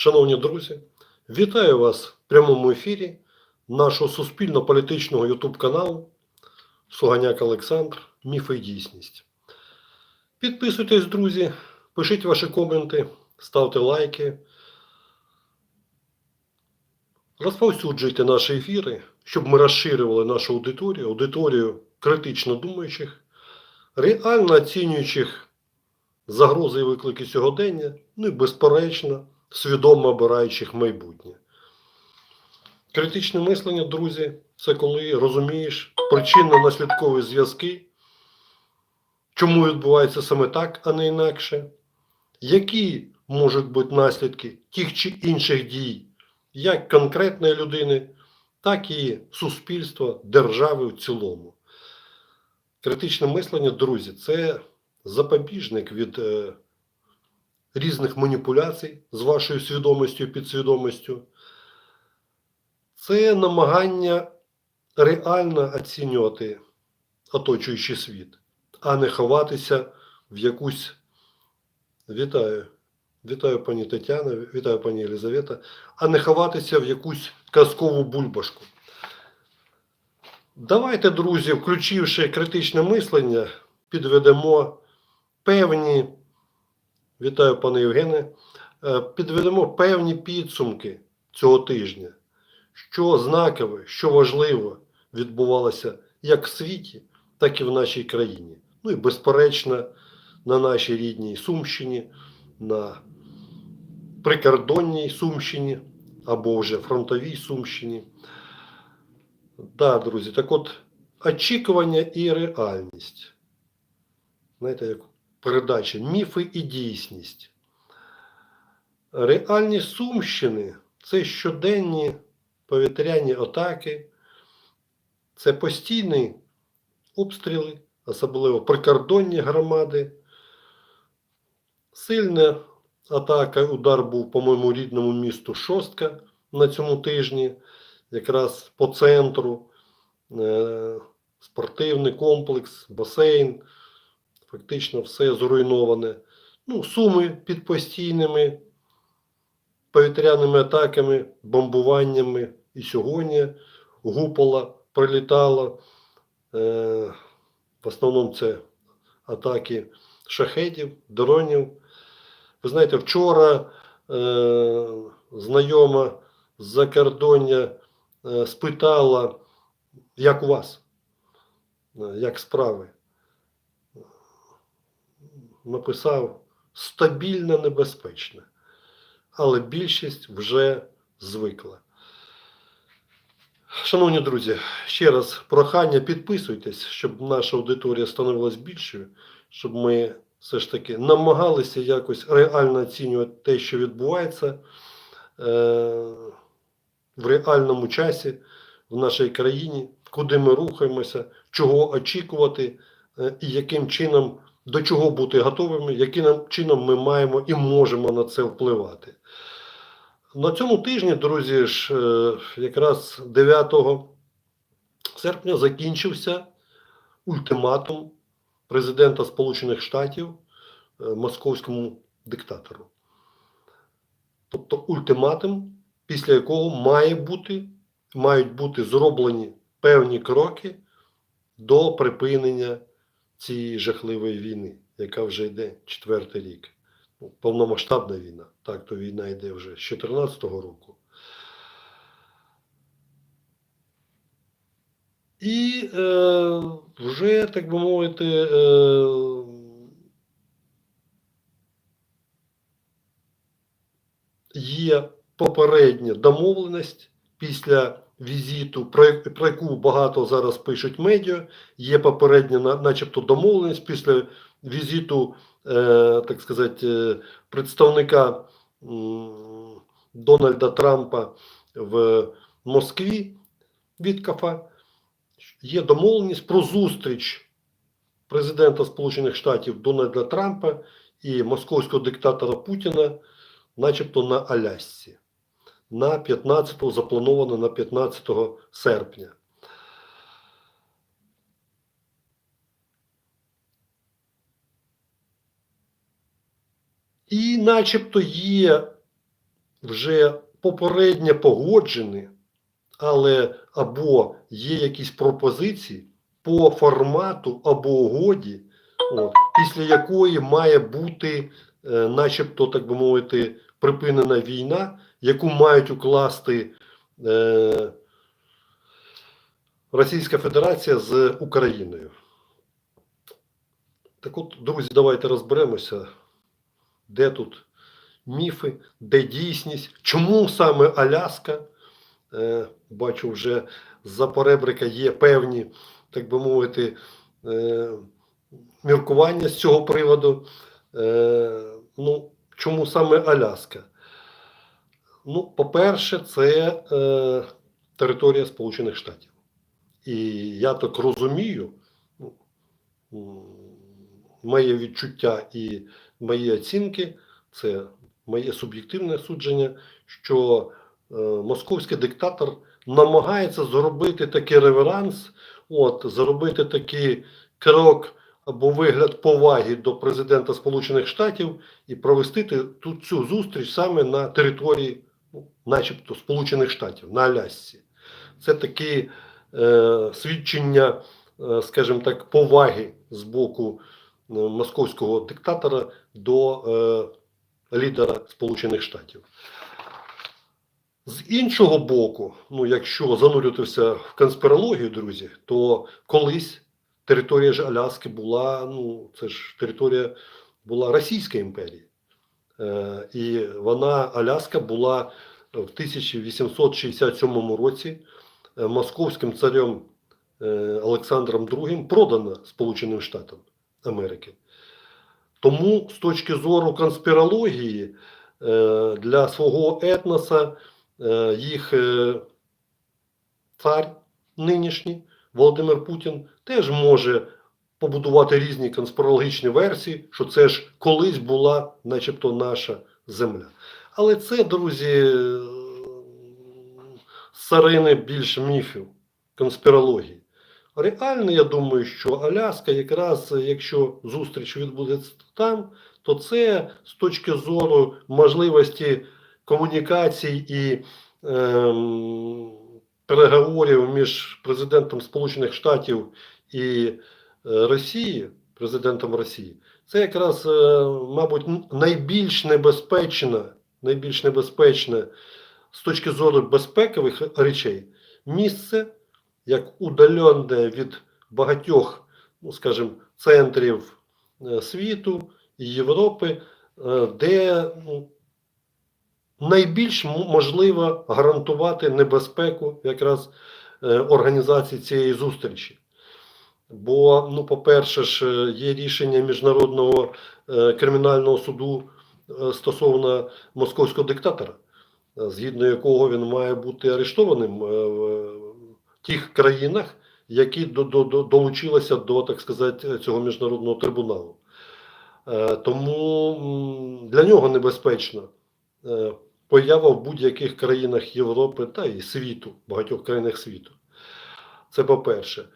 Шановні друзі, вітаю вас в прямому ефірі нашого суспільно-політичного YouTube каналу Суганяк Олександр Міфи і дійсність. Підписуйтесь, друзі, пишіть ваші коменти, ставте лайки. Розповсюджуйте наші ефіри, щоб ми розширювали нашу аудиторію, аудиторію критично думаючих, реально оцінюючих загрози і виклики сьогодення, ну і безперечно, свідомо обираючих майбутнє. Критичне мислення, друзі, це коли розумієш причинно-наслідкові зв'язки, чому відбувається саме так, а не інакше, які можуть бути наслідки тих чи інших дій, як конкретної людини, так і суспільства, держави в цілому. Критичне мислення, друзі, це запобіжник від е, різних маніпуляцій з вашою свідомістю і підсвідомістю. Це намагання реально оцінювати оточуючий світ, а не ховатися в якусь. Вітаю, вітаю пані Тетяна, вітаю пані Єлизавета, а не ховатися в якусь казкову бульбашку. Давайте, друзі, включивши критичне мислення, підведемо певні, вітаю пане Євгене, е, підведемо певні підсумки цього тижня, що знакове, що важливо відбувалося як в світі, так і в нашій країні. Ну і безперечно, на нашій рідній Сумщині, на прикордонній Сумщині або вже фронтовій Сумщині. Да, друзі, так от очікування і реальність. Знаєте, як передача міфи і дійсність. Реальність Сумщини це щоденні повітряні атаки, це постійні обстріли, особливо прикордонні громади. Сильна атака, удар був по моєму рідному місту Шостка на цьому тижні, якраз по центру, е, спортивний комплекс, басейн, фактично все зруйноване. Ну, суми під постійними повітряними атаками, бомбуваннями. І сьогодні гупола прилітала. Е, в основному це атаки шахедів, дронів. Ви знаєте, вчора е, знайома з закордоння е, спитала, як у вас, е, як справи. Написав стабільно небезпечно, але більшість вже звикла. Шановні друзі, ще раз прохання підписуйтесь, щоб наша аудиторія становилась більшою, щоб ми все ж таки намагалися якось реально оцінювати те, що відбувається е, в реальному часі в нашій країні, куди ми рухаємося, чого очікувати е, і яким чином до чого бути готовими, яким чином ми маємо і можемо на це впливати. На цьому тижні, друзі, ж, е, якраз 9 серпня закінчився ультиматум президента Сполучених Штатів е, московському диктатору. Тобто ультиматум, після якого має бути, мають бути зроблені певні кроки до припинення цієї жахливої війни, яка вже йде четвертий рік. Ну, повномасштабна війна. Так, то війна йде вже з 2014 року. І е, вже, так би мовити, е, є попередня домовленість після візиту, про, яку багато зараз пишуть медіа, є попередня, начебто, домовленість після візиту, е, так сказати, е, представника Дональда Трампа в Москві Віткафа. Є домовленість про зустріч президента Сполучених Штатів Дональда Трампа і московського диктатора Путіна, начебто на Алясці. На 15 заплановано на 15 серпня. І начебто є вже попередньо погоджені, але або є якісь пропозиції по формату або угоді, от, після якої має бути, е, начебто, так би мовити, припинена війна, яку мають укласти е, Російська Федерація з Україною. Так от, друзі, давайте розберемося, де тут міфи, де дійсність, чому саме Аляска. Е, бачу, вже з-за поребрика є певні, так би мовити, е, міркування з цього приводу. Е, ну, чому саме Аляска? Ну, по-перше, це е, територія Сполучених Штатів. І я так розумію, ну, моє відчуття і мої оцінки це моє суб'єктивне судження, що е, московський диктатор намагається зробити такий реверанс, от, зробити такий крок або вигляд поваги до президента Сполучених Штатів і провести тут цю зустріч саме на території, начебто, Сполучених Штатів, на Алясці. Це такі е, свідчення, е, скажімо так, поваги з боку е, московського диктатора до е, лідера Сполучених Штатів. З іншого боку, ну якщо занурюватися в конспірологію, друзі, то колись територія ж Аляски була, ну це ж територія була Російської імперії. Е, і вона, Аляска, була в 1867 році е, московським царем е, Олександром II продана Сполученим Штатам Америки. Тому з точки зору конспірології для свого етноса їх цар нинішній Володимир Путін теж може побудувати різні конспірологічні версії, що це ж колись була, начебто, наша земля. Але це, друзі, е, сарини більш міфів, конспірології. Реально, я думаю, що Аляска, якраз якщо зустріч відбудеться там, то це з точки зору можливості комунікацій і ем, переговорів між президентом Сполучених Штатів і е, Росії, президентом Росії, це якраз, е, мабуть, найбільш небезпечне, найбільш небезпечне з точки зору безпекових речей місце, як удалене від багатьох, ну скажімо, центрів е, світу і Європи, е, де ну, найбільш можливо гарантувати небезпеку якраз е, організації цієї зустрічі. Бо, ну, по-перше, ж е, є рішення Міжнародного е, кримінального суду е, стосовно московського диктатора, згідно якого він має бути арештованим в тих країнах, які до, до, до, долучилися до, так сказати, цього міжнародного трибуналу. Тому для нього небезпечно поява в будь-яких країнах Європи та і світу, багатьох країнах світу. Це по-перше.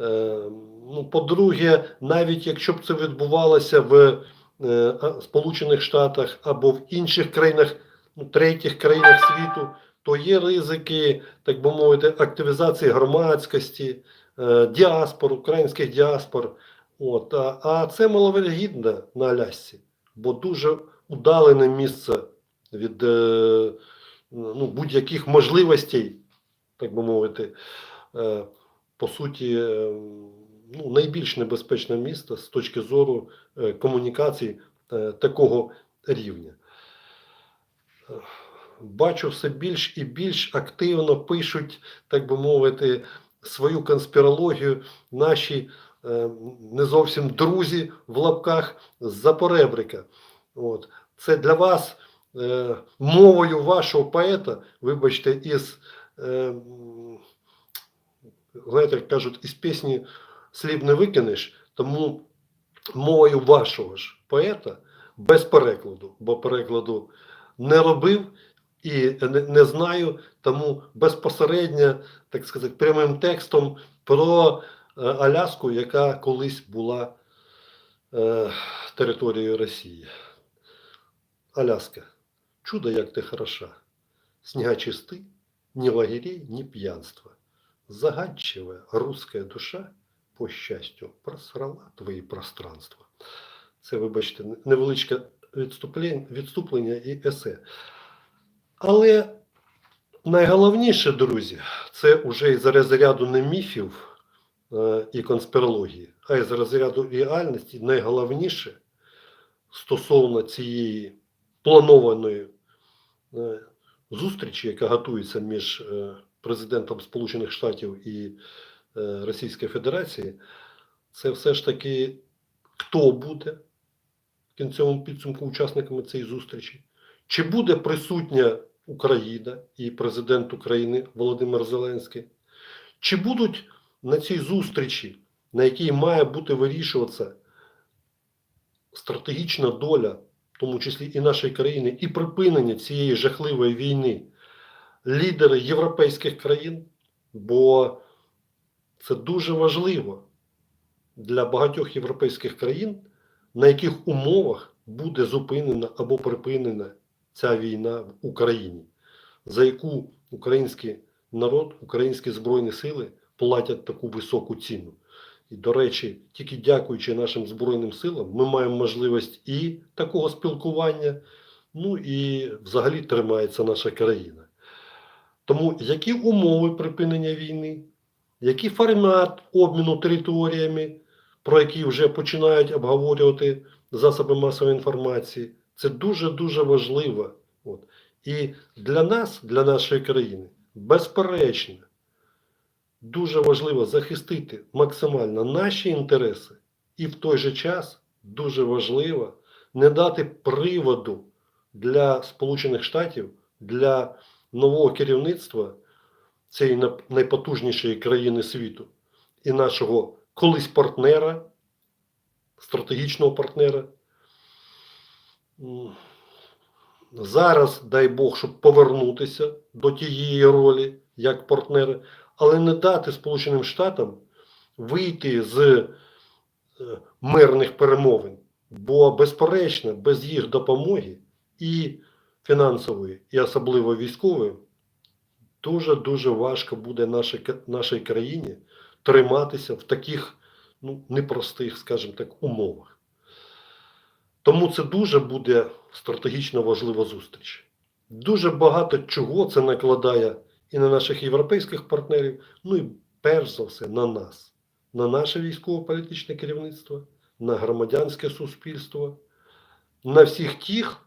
Е, Ну, по-друге, навіть якщо б це відбувалося в е, Сполучених Штатах або в інших країнах, ну, третіх країнах світу, то є ризики, так би мовити, активізації громадськості, е, діаспор, українських діаспор. От, а, це маловирогідно на Алясці, бо дуже удалене місце від ну, будь-яких можливостей, так би мовити, по суті, е, ну, найбільш небезпечне місто з точки зору е, комунікацій е, такого рівня. Бачу все більш і більш активно пишуть, так би мовити, свою конспірологію наші не зовсім друзі в лапках з-за поребрика. От. Це для вас мовою вашого поета, вибачте, із, знаєте, як кажуть, із пісні слів не викинеш, тому мовою вашого ж поета без перекладу, бо перекладу не робив і не, не знаю, тому безпосередньо, так сказати, прямим текстом про е, Аляску, яка колись була е, територією Росії. Аляска. Чудо, як ти хороша. Снега чисты, ни лагерей, ни пьянства. Загадчивая русская душа, по щастю, просрала твої пространства. Це, вибачте, невеличке відступлення, і есе. Але найголовніше, друзі, це вже із розряду не міфів е, і конспірології, а із розряду реальності найголовніше стосовно цієї планованої е, зустрічі, яка готується між е, президентом Сполучених Штатів і е, Російської Федерації, це все ж таки хто буде в кінцевому підсумку учасниками цієї зустрічі? Чи буде присутня Україна і президент України Володимир Зеленський? Чи будуть на цій зустрічі, на якій має бути вирішуватися стратегічна доля, в тому числі і нашої країни, і припинення цієї жахливої війни, лідери європейських країн? Бо це дуже важливо для багатьох європейських країн, на яких умовах буде зупинена або припинена ця війна в Україні, за яку український народ, українські збройні сили платять таку високу ціну. І, до речі, тільки дякуючи нашим Збройним силам, ми маємо можливість і такого спілкування, ну і взагалі тримається наша країна. Тому які умови припинення війни, який формат обміну територіями, про які вже починають обговорювати засоби масової інформації, це дуже-дуже важливо. От. І для нас, для нашої країни, безперечно, дуже важливо захистити максимально наші інтереси, і в той же час дуже важливо не дати приводу для Сполучених Штатів, для нового керівництва цієї найпотужнішої країни світу і нашого колись партнера, стратегічного партнера. Зараз, дай Бог, щоб повернутися до тієї ролі як партнери, але не дати Сполученим Штатам вийти з е, мирних перемовин. Бо, безперечно, без їх допомоги і фінансової, і особливо військової, дуже-дуже важко буде нашій, нашій країні триматися в таких ну, непростих, скажімо так, умовах. Тому це дуже буде стратегічно важлива зустріч. Дуже багато чого це накладає і на наших європейських партнерів, ну і перш за все на нас, на наше військово-політичне керівництво, на громадянське суспільство, на всіх тих,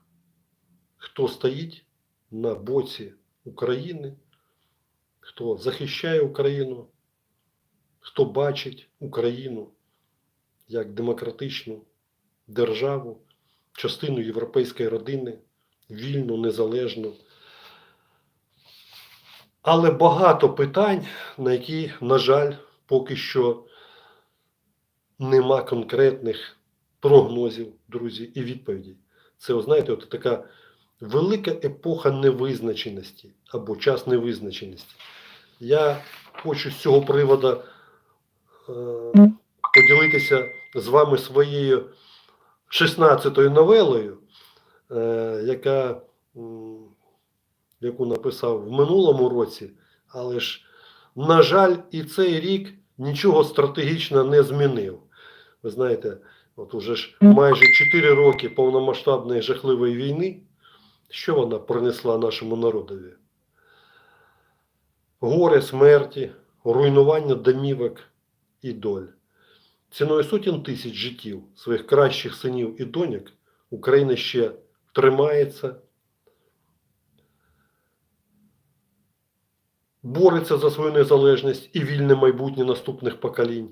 хто стоїть на боці України, хто захищає Україну, хто бачить Україну як демократичну державу, частину європейської родини, вільну, незалежну. Але багато питань, на які, на жаль, поки що нема конкретних прогнозів, друзі, і відповідей. Це, знаєте, от така велика епоха невизначеності або час невизначеності. Я хочу з цього приводу е, поділитися з вами своєю 16-ю новелою, е, яка, яку написав в минулому році, але ж, на жаль, і цей рік нічого стратегічно не змінив. Ви знаєте, от уже ж майже 4 роки повномасштабної жахливої війни, що вона принесла нашому народові? Горе смерті, руйнування домівок і доль. Ціною сотень тисяч життів своїх кращих синів і доньок Україна ще тримається, бореться за свою незалежність і вільне майбутнє наступних поколінь.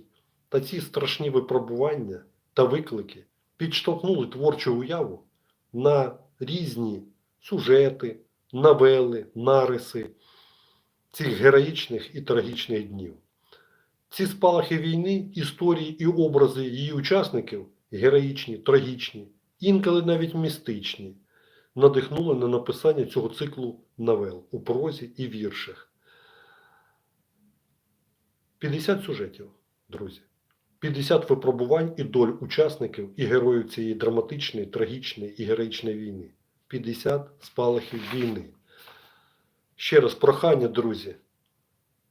Та ці страшні випробування та виклики підштовхнули творчу уяву на різні сюжети, новели, нариси цих героїчних і трагічних днів. Ці спалахи війни, історії і образи її учасників героїчні, трагічні, інколи навіть містичні, надихнули на написання цього циклу новел у прозі і віршах. 50 сюжетів, друзі. 50 випробувань і доль учасників і героїв цієї драматичної, трагічної і героїчної війни. 50 спалахів війни. Ще раз прохання, друзі,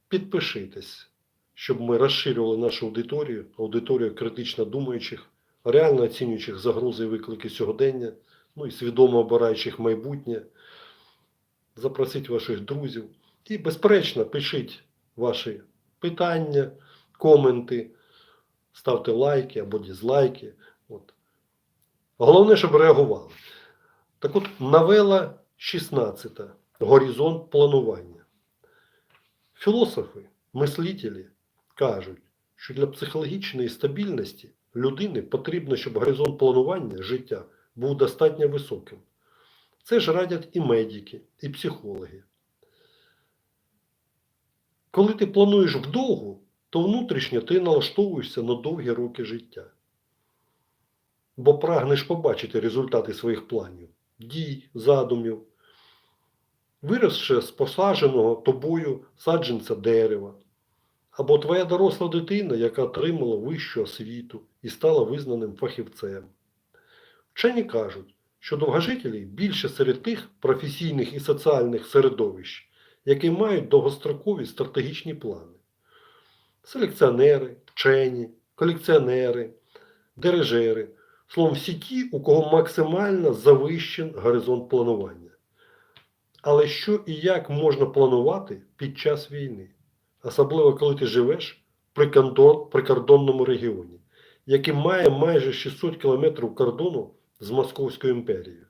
підпишитесь, щоб ми розширювали нашу аудиторію, аудиторію критично думаючих, реально оцінюючих загрози і виклики сьогодення, ну і свідомо обираючих майбутнє. Запросіть ваших друзів. І, безперечно, пишіть ваші питання, коменти, ставте лайки або дізлайки. От. Головне, щоб реагували. Так от, новела 16. Горизонт планування. Філософи, мислителі кажуть, що для психологічної стабільності людини потрібно, щоб горизонт планування життя був достатньо високим. Це ж радять і медики, і психологи. Коли ти плануєш вдовгу, то внутрішньо ти налаштовуєшся на довгі роки життя. Бо прагнеш побачити результати своїх планів, дій, задумів, виросше з посадженого тобою саджанця дерева, або твоя доросла дитина, яка отримала вищу освіту і стала визнаним фахівцем. Вчені кажуть, що довгожителі більше серед тих професійних і соціальних середовищ, які мають довгострокові стратегічні плани. Селекціонери, вчені, колекціонери, дирижери, словом, всі ті, у кого максимально завищен горизонт планування. Але що і як можна планувати під час війни, особливо коли ти живеш в прикордонному регіоні, який має майже 600 кілометрів кордону з Московською імперією.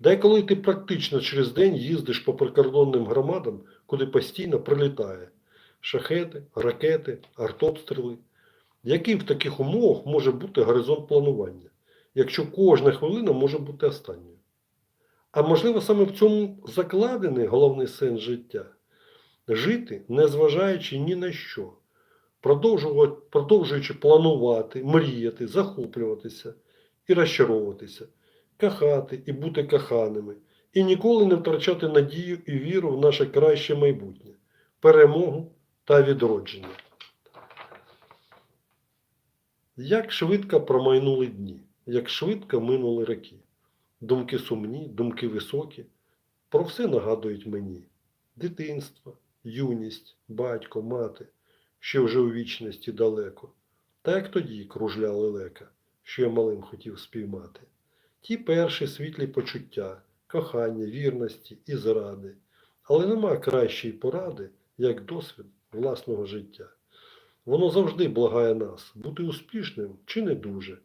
Да й коли ти практично через день їздиш по прикордонним громадам, куди постійно прилітає шахети, ракети, артобстріли. Який в таких умовах може бути горизонт планування, якщо кожна хвилина може бути останньою? А можливо, саме в цьому закладений головний сенс життя жити, незважаючи ні на що, продовжуючи планувати, мріяти, захоплюватися і розчаровуватися, кохати і бути коханими, і ніколи не втрачати надію і віру в наше краще майбутнє, перемогу та відродження. Як швидко промайнули дні, як швидко минули роки. Думки сумні, думки високі. Про все нагадують мені: дитинство, юність, батько, мати, що вже у вічності далеко. Та як тоді кружляли лека, що я малим хотів спіймати. Ті перші світлі почуття, кохання, вірності і зради. Але нема кращої поради, як досвід власного життя. Воно завжди благає нас бути успішним чи не дуже.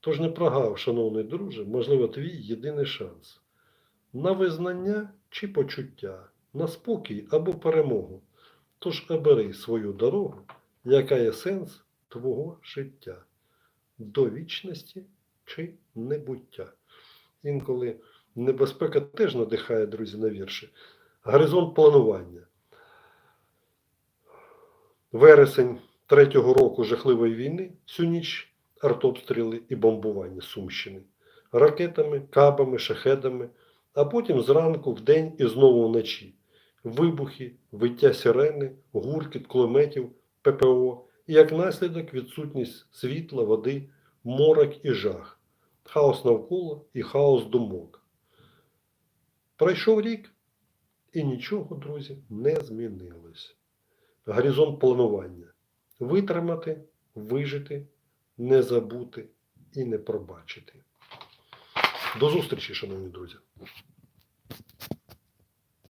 Тож не прогав, шановний друже, можливо, твій єдиний шанс. На визнання чи почуття, на спокій або перемогу. Тож обери свою дорогу, яка є сенс твого життя, до вічності чи небуття. Інколи небезпека теж надихає, друзі, на вірші. Горизонт планування. Вересень третього року жахливої війни, всю ніч артобстріли і бомбування Сумщини. Ракетами, кабами, шахедами, а потім зранку, вдень і знову вночі. Вибухи, виття сирени, гуркіт кулеметів, ППО і як наслідок відсутність світла, води, морок і жах, хаос навколо і хаос думок. Пройшов рік, і нічого, друзі, не змінилось. Горизонт планування. Витримати, вижити, не забути і не пробачити. До зустрічі, шановні друзі!